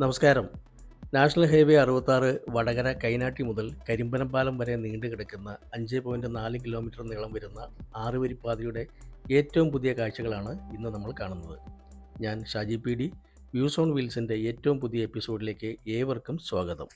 നമസ്കാരം. National highway അറുപത്താറ് വടകര കൈനാട്ടി മുതൽ കരിമ്പനപ്പാലം വരെ നീണ്ടു കിടക്കുന്ന അഞ്ച് പോയിന്റ് നാല് കിലോമീറ്റർ നീളം വരുന്ന ആറുവരിപ്പാതയുടെ ഏറ്റവും പുതിയ കാഴ്ചകളാണ് ഇന്ന് നമ്മൾ കാണുന്നത്. ഞാൻ Shaji P D views on വീൽസിന്റെ ഏറ്റവും പുതിയ എപ്പിസോഡിലേക്ക് ഏവർക്കും സ്വാഗതം.